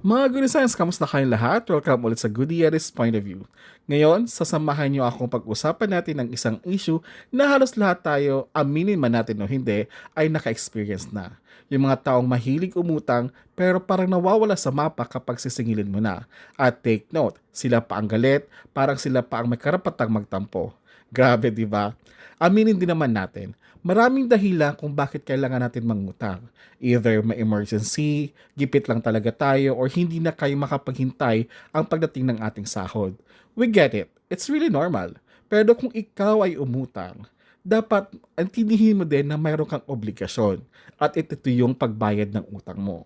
Mga Science, kamusta kayong lahat? Welcome ulit sa Aries Point of View. Ngayon, sasamahan niyo akong pag-usapan natin ng isang issue na halos lahat tayo, aminin man natin o hindi, ay naka-experience na. Yung mga taong mahilig umutang pero parang nawawala sa mapa kapag sisingilin mo na. At take note, sila pa ang galit, parang sila pa ang may karapatang magtampo. Grabe, di ba? Aminin din naman natin, maraming dahilan kung bakit kailangan natin mangutang. Either may emergency, gipit lang talaga tayo, or hindi na kayo makapaghintay ang pagdating ng ating sahod. We get it. It's really normal. Pero kung ikaw ay umutang, dapat antindihin mo din na mayroon kang obligasyon at ito yung pagbayad ng utang mo.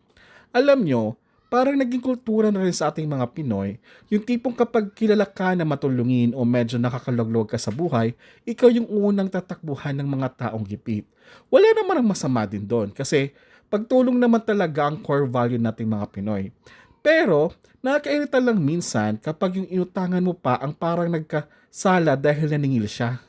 Alam nyo, parang naging kultura na rin sa ating mga Pinoy, yung tipong kapag kilala ka na matulungin o medyo nakakaloglog ka sa buhay, ikaw yung unang tatakbuhan ng mga taong gipit. Wala naman ang masama din doon kasi pagtulong naman talaga ang core value nating mga Pinoy. Pero, nakakairita lang minsan kapag yung inutangan mo pa ang parang nagkasala dahil naningil siya.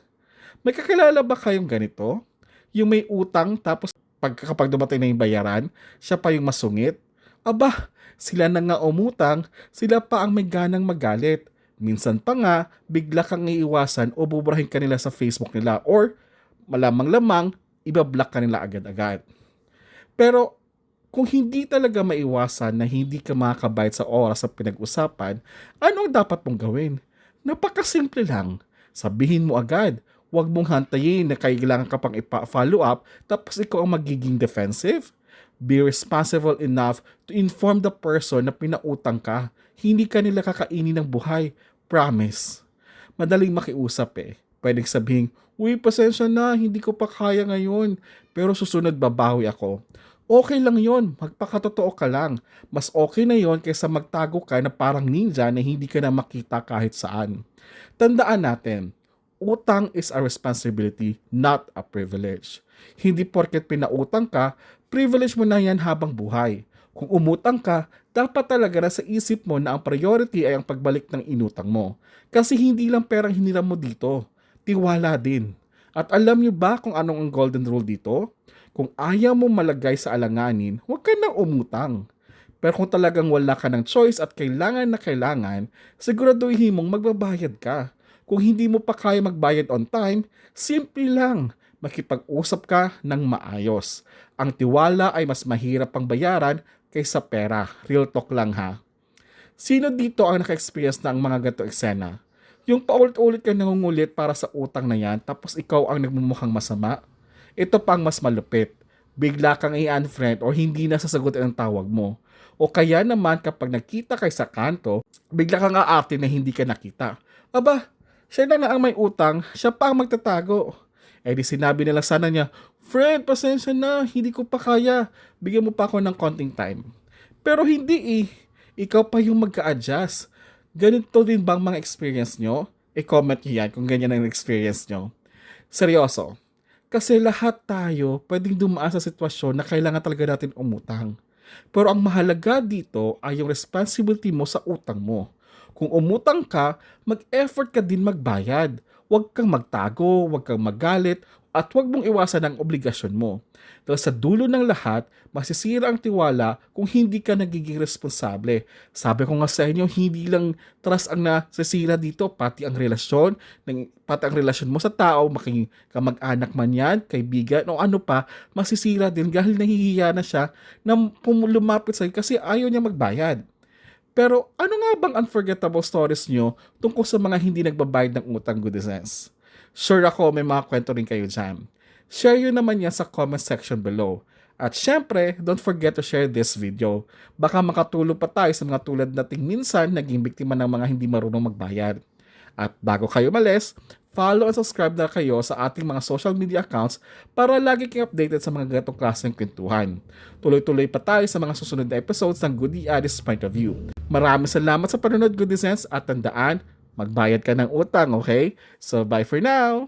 May kakilala ba kayong ganito? Yung may utang tapos pag, kapag dumating na yung bayaran, siya pa yung masungit? Aba, sila na nga umutang, sila pa ang may ganang magalit. Minsan pa nga, bigla kang iiwasan o buburahin ka nila sa Facebook nila or malamang-lamang, ibablock ka nila agad-agad. Pero kung hindi talaga maiwasan na hindi ka makakabayad sa oras sa pinag-usapan, ano ang dapat mong gawin? Napakasimple lang. Sabihin mo agad, huwag mong hantayin na kailangan ka pang ipa-follow up tapos ikaw ang magiging defensive. Be responsible enough to inform the person na pinautang ka. Hindi ka nila kakainin ng buhay. Promise. Madaling makiusap eh. Pwedeng sabihin, Uy, pasensya na, hindi ko pa kaya ngayon. Pero susunod babawi ako. Okay lang yon, magpakatotoo ka lang. Mas okay na yon kaysa magtago ka na parang ninja na hindi ka na makita kahit saan. Tandaan natin, utang is a responsibility, not a privilege. Hindi porket pinautang ka, privilege mo na yan habang buhay. Kung umutang ka, dapat talaga na sa isip mo na ang priority ay ang pagbalik ng inutang mo. Kasi hindi lang perang hiniram mo dito, tiwala din. At alam nyo ba kung anong ang golden rule dito? Kung ayaw mo malagay sa alanganin, huwag ka na umutang. Pero kung talagang wala ka ng choice at kailangan na kailangan, siguraduhin mong magbabayad ka. Kung hindi mo pa kaya magbayad on time, simple lang, makipag-usap ka ng maayos. Ang tiwala ay mas mahirap pang bayaran kaysa pera. Real talk lang ha. Sino dito ang naka-experience ng mga gato eksena? Yung paulit-ulit ka nangungulit para sa utang na yan tapos ikaw ang nagmumukhang masama? Ito pang mas malupit. Bigla kang i-unfriend o hindi na sasagutin ang tawag mo. O kaya naman kapag nagkita kay sa kanto, bigla kang aarte na hindi ka nakita. Aba, siya na na ang may utang, siya pa ang magtatago. Eh di sinabi nila sana niya, Friend, pasensya na, hindi ko pa kaya. Bigyan mo pa ako ng konting time. Pero hindi eh. Ikaw pa yung magka-adjust. Ganito din bang mga experience nyo? I-comment nyo yan kung ganyan ang experience nyo. Seryoso. Kasi lahat tayo pwedeng dumaan sa sitwasyon na kailangan talaga natin umutang. Pero ang mahalaga dito ay yung responsibility mo sa utang mo. Kung umutang ka, mag-effort ka din magbayad. Huwag kang magtago, huwag kang magalit, at huwag mong iwasan ang obligasyon mo. Dahil sa dulo ng lahat, masisira ang tiwala kung hindi ka nagiging responsable. Sabi ko nga sa inyo, hindi lang trust ang nasisira dito, pati ang relasyon, pati ang relasyon mo sa tao, making kamag-anak man yan, kaibigan, o ano pa, masisira din dahil nahihiya na siya na lumapit sa'yo kasi ayaw niya magbayad. Pero ano nga bang unforgettable stories nyo tungkol sa mga hindi nagbabayad ng utang good sense? Sure ako may mga kwento rin kayo dyan. Share yun naman yan sa comment section below. At syempre, don't forget to share this video. Baka makatulong pa tayo sa mga tulad nating minsan naging biktima ng mga hindi marunong magbayad. At bago kayo malis, follow and subscribe na kayo sa ating mga social media accounts para lagi kayong updated sa mga gatong klaseng kwentuhan. Tuloy-tuloy pa tayo sa mga susunod na episodes ng Goody Addis Point of View. Maraming salamat sa panonood, Goody Sense, at tandaan, magbayad ka ng utang, okay? So, bye for now!